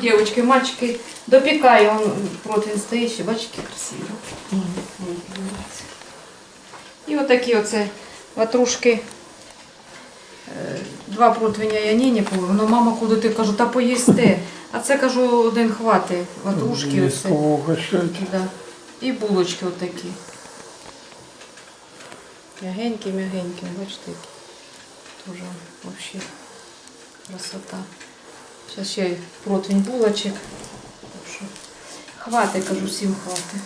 дівчатки, мальчики допікає, он противень стоїть, бачите, які красиві. І отакі оце ватрушки. Е, Два противня я ні купила. Ну, мама, куди ти кажу, та поїсти. А це кажу, один хватить. Ватрушки оце. Да. І булочки отакі. Мягенькі, мягенькі, бачите. Дуже вообще красота. Зараз ще й противень булочок. Так що Хватить, кажу, всім хватить.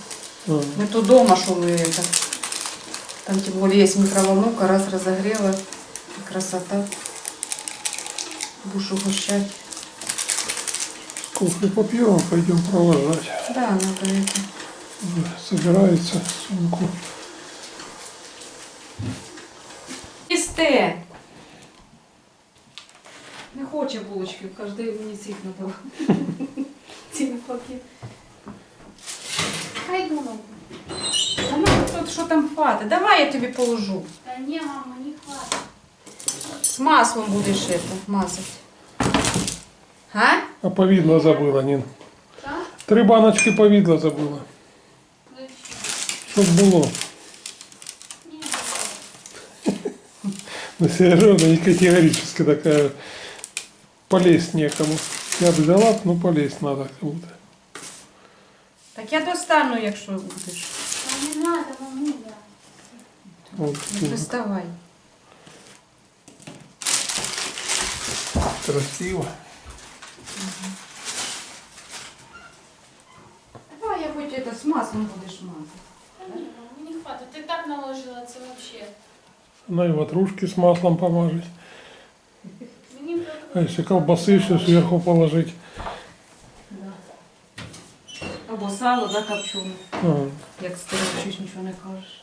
М. Мы тут дома, что мы это. Там тем более есть микроволновка, раз разогрела. И красота. Будешь угощать. Кофе попьем, пойдем провожать. Да, надо это. Уже Собирается сумку. Їсте! Не хоче булочки, кожен мені цих надала. Ці пакет. Хай думаю. Сама тут що там хватить? Давай я тобі положу. Да не, мама, не хватит. З маслом будеш это, мазати. А? А повидло забыла, Нин. Да? Три баночки повидла забыла. Зачем? Чтоб было. Не, Ну, Сережа не категорически такая. Полезть некому. Я бы взяла, но полезть надо кому-то. Так я достану, якщо будеш. не надо, мамуля. Вот, Не доставай. красиво. Давай я хоч это з маслом будеш мазати. Да не, хватит. Ты так наложила, это вообще. На и ватрушки с маслом помажить. А если колбасы еще сверху положить. Або сало, да, копчене. А, Як чуть нічого не кажеш.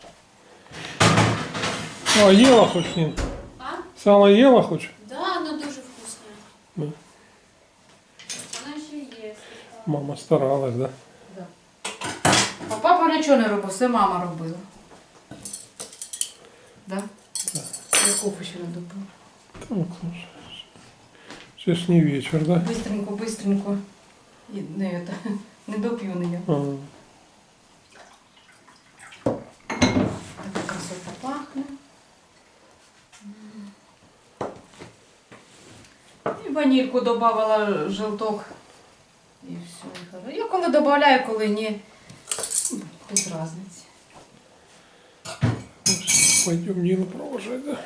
Ну, а ела хоть, Нин? А? Сало ела хоть? Да, оно дуже вкусное. Да. Она еще есть. Мама старалась, да? А папа нічого не робив, все мама робила. Да? Я кофе ще не допила. Так, слушай. Сейчас не вечер, да? Быстренько, быстренько. І не, это, не доп'ю не я. А, Така красота пахне. І ванільку додавала желток. І все. і хорошо. Я коли додаю, коли ні. Без різниці. Пойдем Нину провожать, да?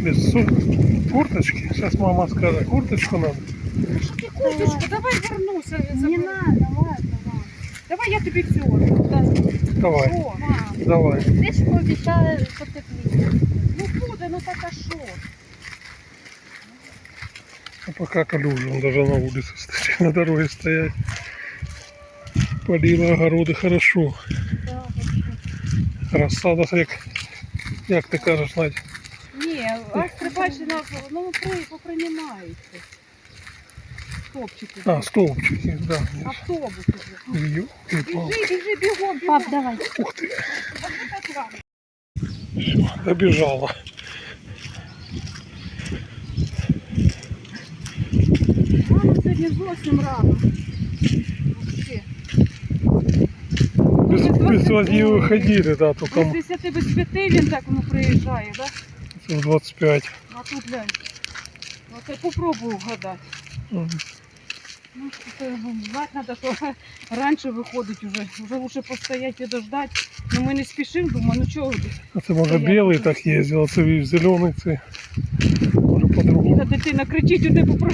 Без су- курточки. Сейчас мама скажет, курточку надо. Курточку, давай вернуся. Не надо, ладно, мам. Давай я тобі все. Давай, Мам, давай. ти ж пообіцяла потепліше. Ну буде, ну так а що? А пока калюжа, он даже на улице стоит, на дороге стоять. Полила огороды хорошо. Да, Рассада, як, як ти кажеш, Надя? Ні, астри бачиш, на- ну при, поприймаються. Стопчики. А, стовпчики, да. Автобуси. вже. Ёлки-палки. Біжи, біжи, бігом, бігом. Пап, давай. Ух ты. Все, добежала. Мама сьогодні зовсім рано. Вообще. Без, без водії виходили, да, только Без 10 без 5 він так ну, приїжджає, да? В 25. А тут глянь. Оце попробую вгадати. Мгм. Ну, це, ну, знати треба, що раніше виходить вже. Вже лучше постояти, підождати. Ну ми не спішимо, думаю, ну чого ти? А це може Стоять білий так їздив, а це зелений це. Може по-другому. дитина кричить у тебе про.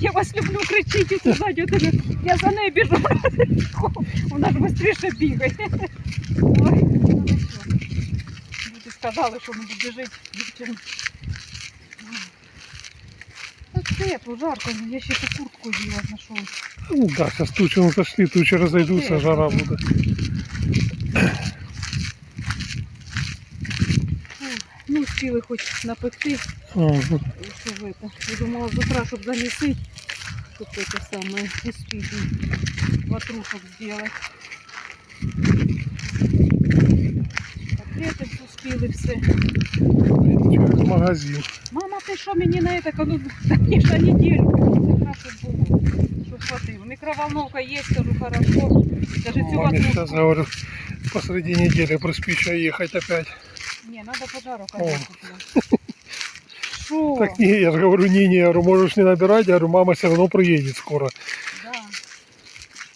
Я вас люблю, кричить і ззаді тебе. Я за нею біжу. Вона ж швидше бігає. Ой, ну нічого. Люди сказали, що буде біжить дівчина. Та тепло, жарко, я ще ту куртку з'їла, знайшов. Ну да, зараз тучі ну, зашли, тучі розійдуться, жара буде. Ну, встигли хоч напекти, Ага. що в это. Я думала, з утра, щоб замісити, щоб це саме успіти ватрушок зробити. Котлети успіли все. Через магазин. Мама ти що мені на це, ну, конечно, неділю. Це краще було, щоб хватило. Мікроволновка є, кажу, хорошо. Даже цю Маме сейчас ватрушку. говорю, посреди недели приспича ехать опять. Ні, треба пожарок О. одну. Що? Так не, я же говорю, не, не, я говорю, можешь не набирать, я говорю, мама все равно приедет скоро. Да.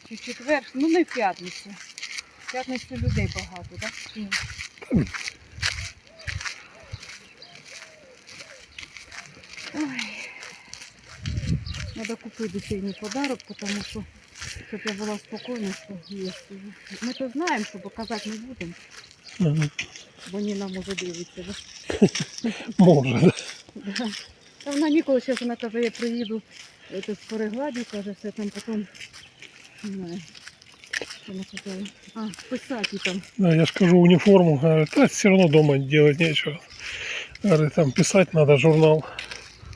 Чи в четвер, ну не в п'ятницю. В п'ятницю людей багато, так? Чи Треба купити дитині подарок, тому що, щоб я була спокійна, що є. Ми то знаємо, що показати не будемо, Мгм. бо Ніна може дивитися. Да? Может. Да. Та вона ніколи зараз вона каже, я приїду з перегладю, каже, все там потім. Не знаю. Що вона казала? А, писати там. Да, я ж скажу униформу, говорит, да, все равно дома делать нечего. Говорит, там писать надо журнал.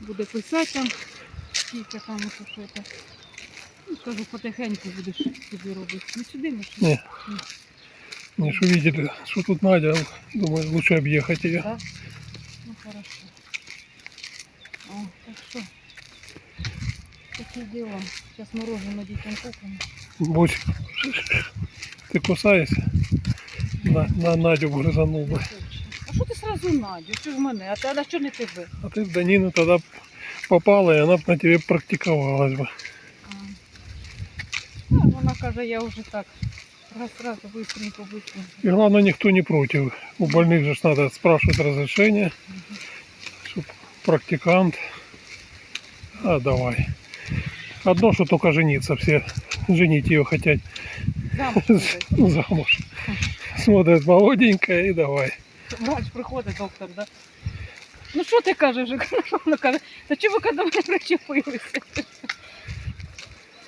Буде писати там. Скільки там ото що це. Ну, кажу, потихеньку будеш собі робити. Не сюди ми ж. Не. Не ж увидели, что тут Надя, думаю, лучше объехать ее. Да? Ну хорошо. О, так що. Такі діла. Зараз мороженое дітям купимо. Будь, ты кусаешься? На, на Надю грызанул бы. А що ти сразу Надю? Що ж мене? А ти а що не тебе? А ты в Данину тогда попала, и она б на тебе практиковалась бы. А. Ну, вона каже, я вже так. Раз, раз, быстренько, быстренько. И главное, никто не против. У больных же надо спрашивать разрешение, чтоб практикант. А давай. Одно, что только жениться, все женить ее хотят Замуж замуж. Смотрят молоденькая и давай. Врач приходить, доктор, да? Ну що ти кажеш? Вона каже? Та чого до мене причепилися?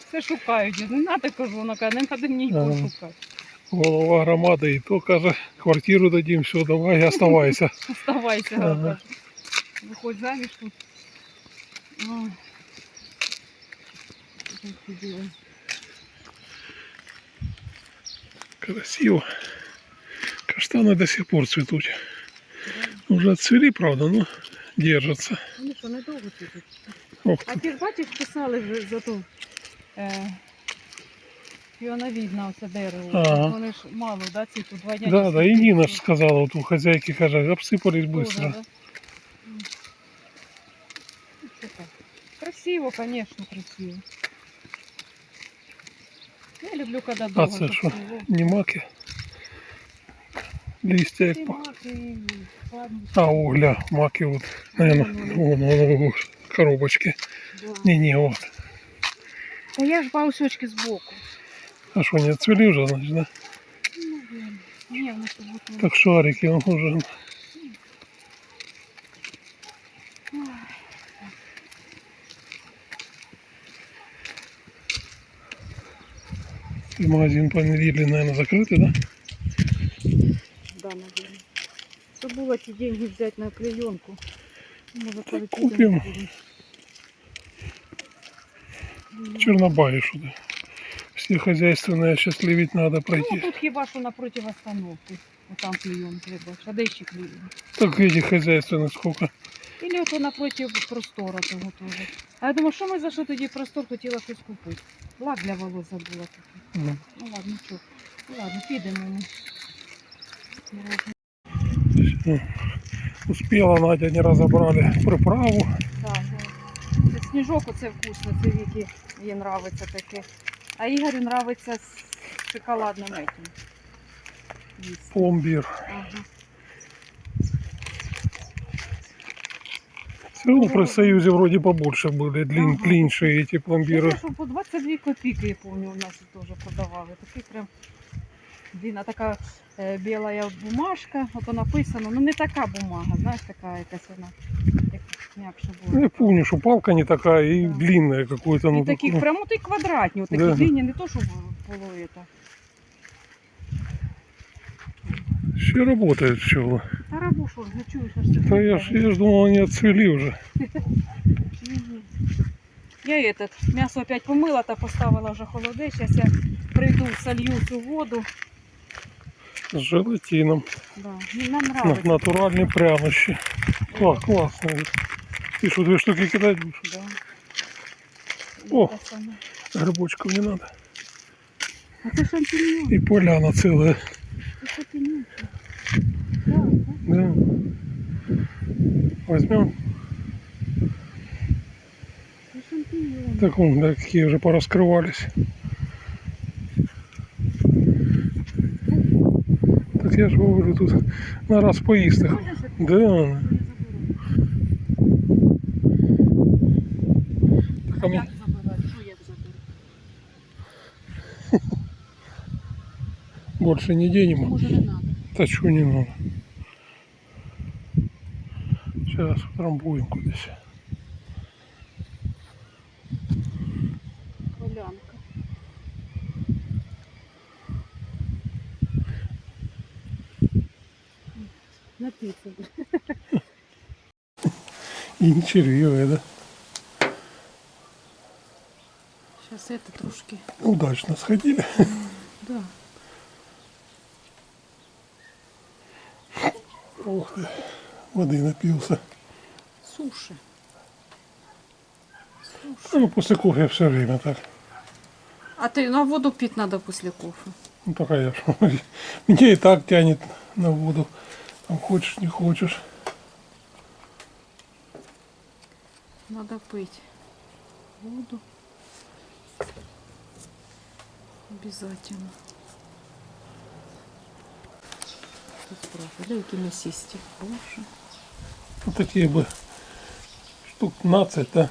Все шукають. Не треба, кажу, вона каже, не треба мені Ага. шукати. Голова громады, и то, каже, квартиру дадим, все, давай, оставайся. Оставайся, Ага. Виходь заміж тут. Красиво. Каштаны до сих пор цветут. Уже отцвели, правда, но держатся. Вони що недовго тут. Ох А ты. ти ж бачиш, писали вже за ту е, піоновідна оце дерево. Ага. Вони ж мало, да, ці тут два дня. Да, да, и цвітуть. Нина ж сказала, вот у хозяйки, кажа, обсыпались Тоже, быстро. да? М. Ну, що так. Красиво, конечно, красиво. Я люблю, когда А довго. це щоб що? цвіло. Не маки. Листья І як па- маки, і падні. А, угля, маки вот. Наверное, вон, вон, вон, коробочки. Да. Не-не, вот. Та я ж баусечки збоку. А что, не отцвели уже, значит, да? Ну, блін. Ні, вони тут будуть. Так шарики он уже. И магазин Панвилли, наверное, закрытый, да? Да, наверное. Забыла эти деньги взять на клеенку. Может, Так полетим, купим. будем. Ну, Чернобаи что-то. Все хозяйственные счастливить надо Ну, пройти. тут хіба що напротив остановки. Отам клеенки, я бачу. А де ще клеєнки? Так этих хозяйственных сколько? Или ото напротив простора того теж. А я думаю, що ми за що тоді простор хотіла щось купити? Лак для волос забула купити. Ну, Ну ладно, що. Ну ладно, підемо ми. всё. Успела, Надя не разобрали приправу. Так, да. Це сніжок оце вкусно, це Вікі їй нравиться таке. А Ігорю нравиться з шоколадним этим. їсти. Пломбир. Ага. Все равно при Союзе вроде побольше были, длин, Ага. длиннее эти Це пломбиры. те, що по 22 копійки, я пам'ятаю, у нас теж продавали. Такий прям длинна, така е, біла бумажка, ото написано, ну не така бумага, знаєш, така якась вона, як м'якше Ну, була. Я помню, что палка не такая и Да. длинная какой-то. І Ну, таких такой. прямо ти квадратні, отакі Да. длинні, не то, що було это. Все работает пчелы. Та рабушу ж не чуєш, аж це. Да я ж, я ж думал, они отцвели уже. Мгм. Я этот, м'ясо опять помила та поставила вже холодець. Зараз я прийду, солью цю воду. С желатином. Да. ну, Нам На- нравится. Натуральные прянощи. Класс, классно. Ты что, две штуки кидать будешь? Да. О. Это самое. Грибочков не надо. А ты шампиньон. И поляна целая. Ты шампиньон. Да, да. Да. Возьмем. Ты шампиньон. Так вон, да, какие уже пораскрывались. Я же говорю, тут на раз поистых. Можешь это Да. не заберу? Так, а А мне- як забирати? Що як заберу? больше не денем. Може не надо. Да что не надо. Сейчас трамбуем кудись. Напиться. И не червивые, да? Зараз это трошки. Удачно сходили. Да. Ух ты. Воды напился. Суши. Ну, после кофе все время так. А ты на воду пить надо после кофе. Ну, пока я Меня и так тянет на воду. Там хочешь, не хочешь. Надо пить воду. Обязательно. Тут правда, які мясисті. Боже. Вот такие бы штук 15, да?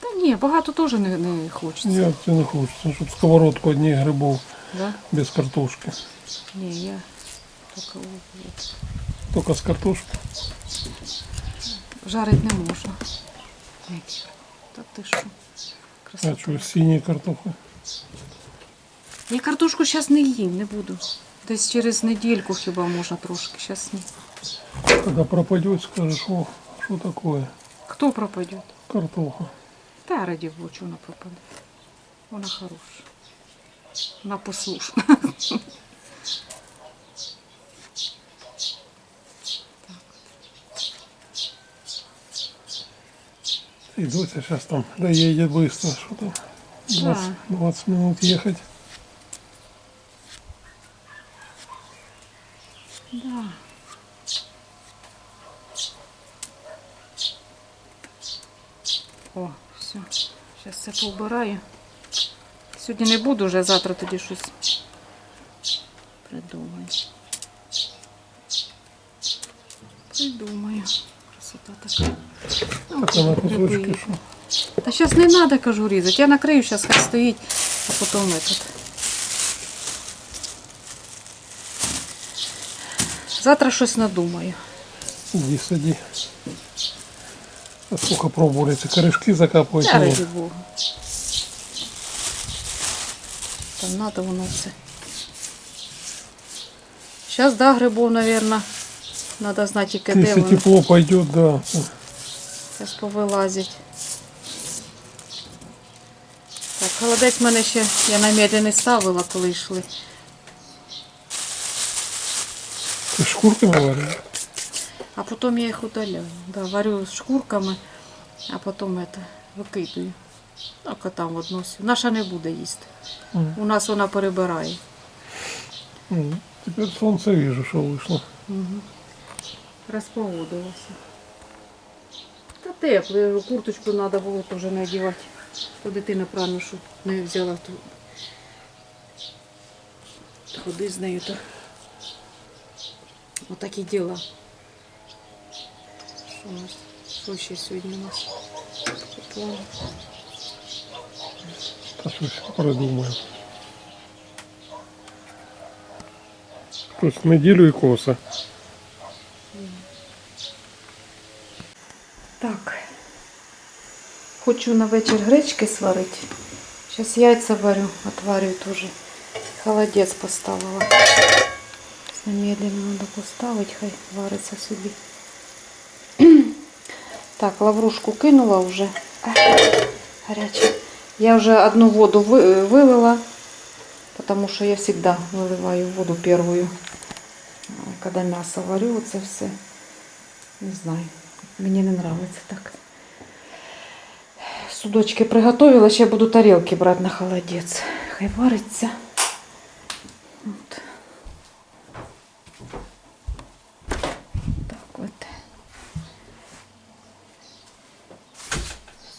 Та ні, багато теж не, не хочеться. Я тебе не хочется, чтобы сковородку одних грибов Да? без картошки. Ні, я тільки от, Только с картошкой. жарить не можна. Які? Та ти що? А Красота. что, синяя картошка? Я картошку зараз не їм, не буду. Десь через недільку хіба можна трошки. Зараз ні. Когда пропадет, скажешь, о, что такое? Хто пропаде? Картоха. Та раді Бога, чого вона пропаде. Вона хороша. Вона послушна. И сейчас там доедет быстро, что там 20, 20 минут ехать. Да. О, все. Зараз це поубираю. Сьогодні не буду вже, завтра тоді щось придумаю. Придумаю. Красота така. Ну, Так она гриби кусочки, є. что? Та зараз не треба, кажу, різати. Я накрию, зараз хай стоїть, а потім этот. Завтра щось надумаю. Иди, сади. А сколько пробовали эти корешки закапывать? Та Нет. раді Бога. Там треба воно все. Зараз, да, грибов, мабуть, треба знати, тільки де Если вони. тепло пойдет, да. Зараз повилазять. холодець в мене ще я на не ставила, коли йшли. Ты шкурками варишь? А потім я їх удаляю. Да, варю з шкурками, а потім это, викидаю. Ну, котам односю. Наша не буде їсти. Мгм. У нас вона перебирає. М, Теперь солнце вижу, что вышло. Угу. Розпогодилося. Та тепло, я говорю, курточку треба було теж не одягати. То дитина правильно, що не взяла ту. Ходи з нею то. Отакі діла. Що у нас? Що ще сьогодні у нас? по плану? Та щось придумаємо. Тобто неділю і коса. Так. Хочу на вечір гречки сварити. Зараз яйця варю, отварю теж. Холодець поставила. Немедленно треба поставити, хай вариться собі. Так, лаврушку кинула вже. Ах, Гаряче. Я вже одну воду ви- вилила, тому що я завжди виливаю воду первую. Коли м'ясо варю, це все. Не знаю. Мені не подобається так. Судочки приготовила, ще буду тарілки брати на холодець. Хай вариться. От. Так от.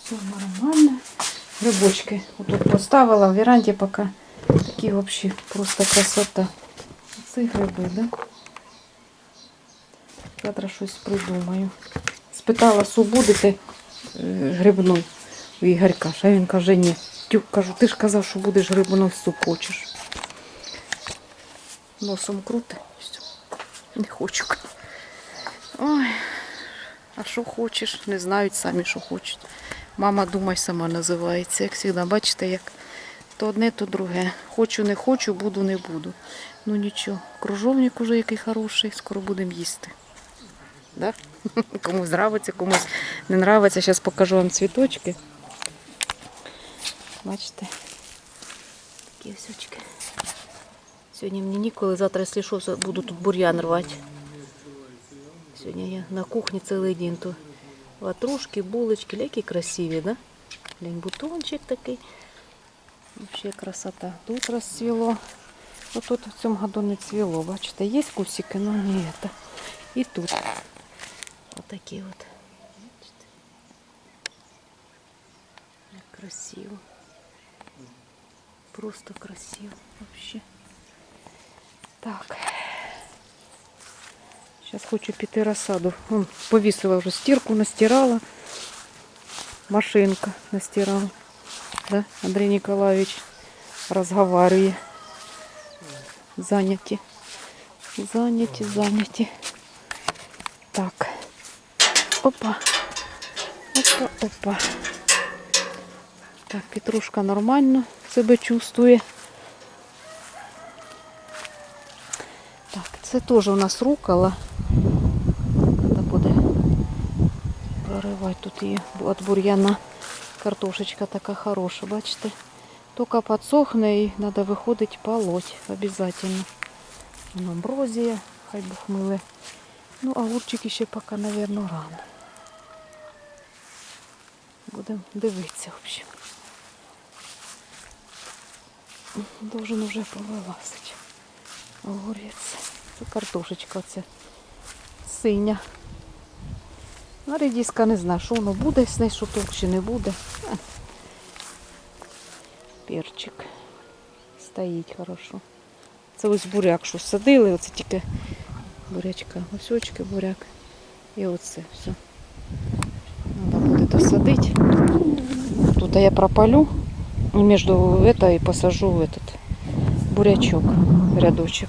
Все нормально. Грибочки отут поставила в веранді поки. Такі взагалі просто красота. Це гриби, да? Завтра щось придумаю. Спитала, су будете е, грибну у Ігорька. А він каже, ні. Тю, кажу, ти ж казав, що будеш грибну суп хочеш. Носом крути. Не хочу. Ой, а що хочеш? Не знають самі, що хочуть. Мама, думай, сама називається. Як завжди, бачите, як то одне, то друге. Хочу, не хочу, буду, не буду. Ну нічого, кружовник уже який хороший, скоро будемо їсти. Да? Комусь нравиться, комусь не нравиться. Зараз покажу вам цвіточки. Бачите? Такі ось. Сьогодні мені ніколи, завтра, якщо що, буду тут бур'ян рвати. Сьогодні я на кухні цілий день. То ватрушки, булочки, які красиві, да? Глянь, бутончик такий. Вообще красота. Тут розцвіло. Ну тут в цьому году не цвіло. Бачите, є кусики, але не это. І тут. Отакі от. Як красиво. Просто красиво вообще. Так. Зараз хочу піти розсаду. Вон, повісила вже стірку, настирала. Машинка настирала. Да? Андрій Ніколаєвич розговарює. Заняті. Заняті, заняті. Так. Опа. Опа, опа. Так, Петрушка нормально себе чувствує. Так, це теж у нас рукола. Треба буде проривати тут її від бур'яна. Картошечка така хороша, бачите? Тільки підсохне і треба виходити полоть обов'язково. Амброзія, хай Бог миле. Ну, огурчики ще поки, мабуть, рано. Будемо дивитися, в общем. Должен уже повилазити. Огурець. Це картошечка ця синя. А редиска не знаю, що воно буде, з неї що чи не буде. А. Перчик. Стоїть хорошо. Це ось буряк, що садили, оце тільки бурячка. Ось очки буряк. І оце все. Треба буде досадити. Тут я пропалю. Між это і посажу в этот бурячок, рядочок.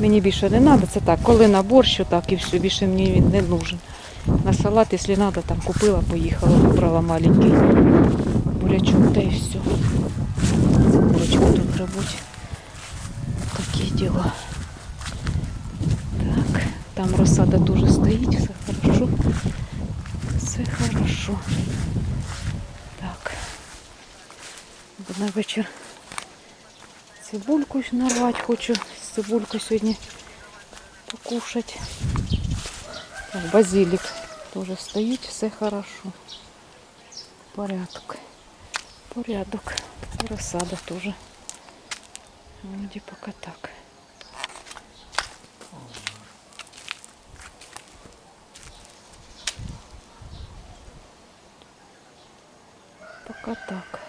Мені більше не треба, це так, коли на борщ, так і все, більше мені він не нужен. На салат, якщо треба, там купила, поїхала, вибрала маленький бурячок, та і все. Це курочка тут грибуть. Такі діла. Так, там розсада дуже стоїть, все хорошо. Все хорошо. на вечір цибульку нарвати хочу. З цибулькою сьогодні покушать. Так, базилик тоже стоїть, все хорошо. Порядок. Порядок. І розсада теж. Вроді поки так. Пока так.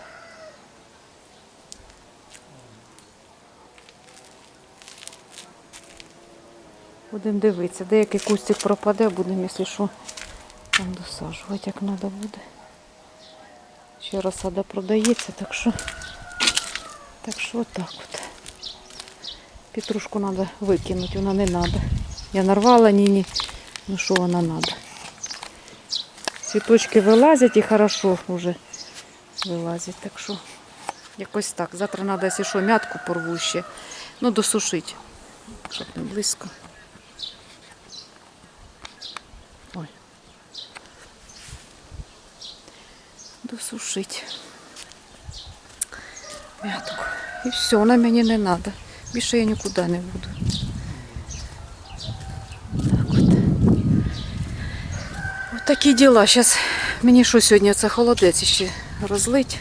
Будемо дивитися. Деякий кустик пропаде, будемо, якщо що, там досаджувати, як треба буде. Ще розсада продається, так що так що отак от. Петрушку треба викинути, вона не треба. Я нарвала ні-ні. Ну що вона треба. Цвіточки вилазять і хорошо вже вилазять. Так що якось так. Завтра треба, якщо що, м'ятку порву ще. Ну, досушити. Щоб не близько. Досушити. М'ятку. І все, вона мені не треба. Більше я нікуди не буду. Так от. Ось такі діла. Зараз мені що сьогодні це холодець ще розлить.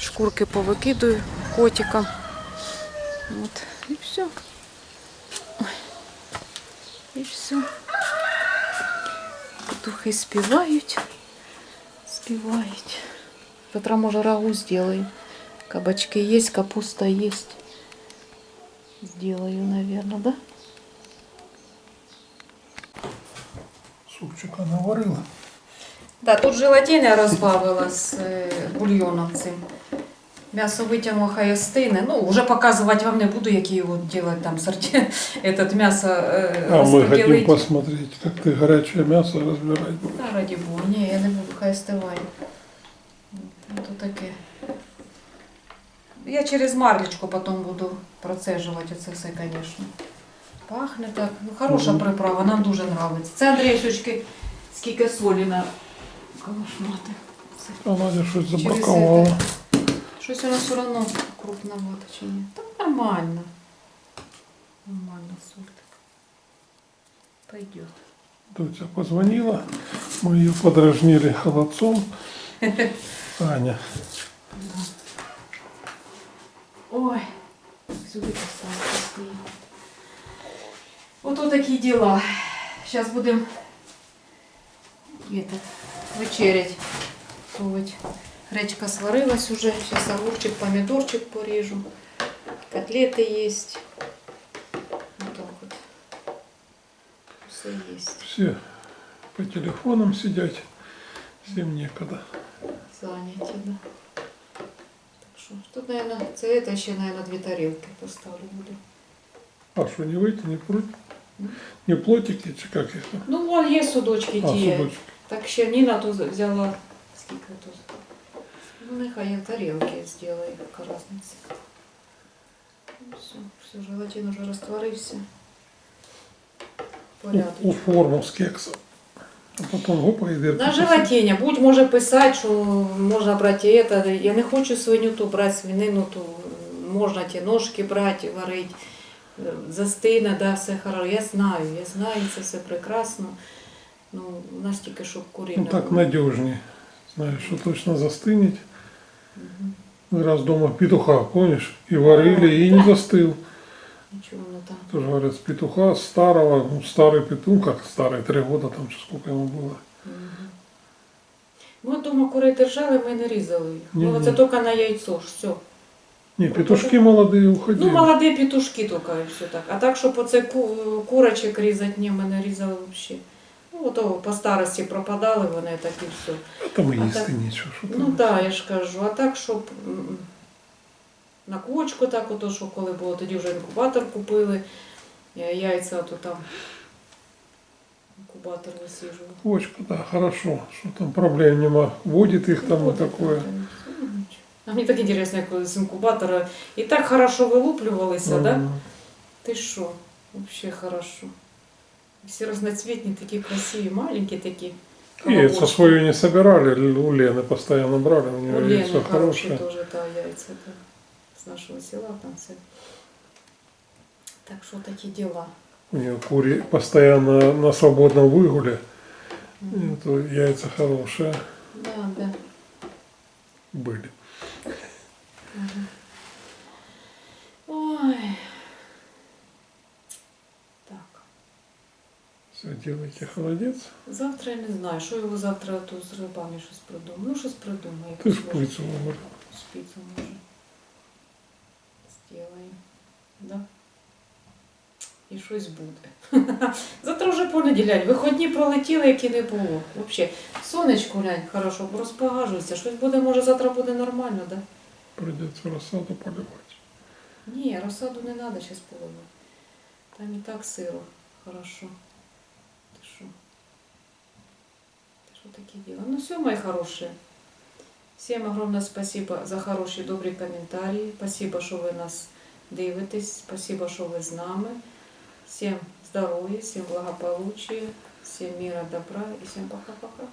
Шкурки повикидую котикам. От, і все. І все. Петухи співають. Співають. Завтра, може, рагу зроблю. Кабачки є, капуста є. Сделаю, наверное, да? Супчика наварила. Да, тут желатин я розбавила з е, бульйоном цим. М'ясо витягнуло хай остине. Ну, вже показувати вам не буду, які його робити там сорті. Этот м'ясо е, А мы хотим розподілити. посмотреть, как ты горячее мясо разбирать будешь. Та раді Бога, ні, я не буду, Хай остиває. Ну, то таке. Я через марлечку потім буду процежувати це все, звісно. Пахне так. Ну, хороша приправа, нам дуже подобається. Це Андрійшечки, скільки солі на калашмати. А Надя Через забраковала. Щось воно все одно крупновато чи ні? Та нормально. Нормально соль так. Пойдет. Доча позвонила, мы ее подражнили холодцом. Аня, Ой, сюди поставити стоїть. Ото такі діла. Зараз будемо этот, вечерять. Пробовать. Гречка сварилась уже. Сейчас огурчик, помидорчик порежу. Котлеты есть. Вот так вот. Все есть. все по телефонам сидять, всем некогда. Заняті, да. Так що, тут, наверное, це это ще, наверное, дві тарілки поставлю буду. А что, не выйти, не пруть? М? Не плотики, чи как их там? Ну, вон є судочки А, ті. судочки. Так ще Ніна тут взяла. Скільки тут? Ну, нехай я тарілки зроблю, яка різниця. Ну, все, все, желатин уже розтворився. У, у Порядок. форму с кекса. А потом гопа и дырки. На желатині. Будь може писати, що можна брати це. Я не хочу свиню ту брати, свинину ту. Можна ті ножки брати, варити. Застине, да, все хорошо. Я знаю, я знаю, це все прекрасно. Ну, у нас тільки щоб курі Ну не так було. надежнее. Знаешь, что точно застынет. Мгм. Мы раз дома петуха, помнишь? И варили, и не застыл. Нічого не там. Тоже говорят, с петуха старого, ну, старый петух, как старый, три года там, чи сколько ему было. Мгм. Ми вдома курей держали, ми не різали їх. Ні, Ну, ні. це тільки на яйцо ж, все. Не, петушки молодые уходили. Ну, молоді петушки тільки і все так. А так, щоб оце ку- курочок різати, ні, ми не різали взагалі. Ну, ото по старості пропадали вони, так і все. Там и А есть так- ничего. Что Ну там. так, я ж кажу, а так, щоб м, на кочку так, ото, що коли було, тоді вже інкубатор купили, я- яйця то там інкубатор висіжував. Почка, да, хорошо. Что там проблем нема. Водит их там такое. А мені так інтересно, як з інкубатора. І так хорошо вилуплювалися, да? Ти що? Вообще хорошо. Всі разноцветні, такі красиві, маленькі такі. Яйца свою не собирали, у Лены постоянно брали, у У нее Лени яйцо хорошее. теж та яйця та, с нашего села в конце. Так что такие дела. У меня кури постоянно на свободном выгуле. Mm. Это яйца хорошие. Да, да. Были. Угу. Ой. Так. Все, делайте холодец. Завтра я не знаю, что его завтра тут то с рыбами щось придумаю. Ну, сейчас придумаю. Ти шпицю говорю. Шпицю може. Сделаем. Да? І щось буде. Завтра вже понеділяк. Виходні пролетіли, які не було. Взагалі, сонечко глянь, хорошо, розпогажується. Щось буде, може, завтра буде нормально, да? Придется рассаду поливать. Ні, розсаду не треба зараз поливати. Там і так сиро. Хорошо. Ти що? Ти що таке діло? Ну все, мої хороші. Всім огромное спасибо за хороші, добрі коментарі. Спасибо, що ви нас дивитесь. Спасибо, що ви з нами. Всем здоров'я, всем благополучия, всем мира, добра и всем пока-пока.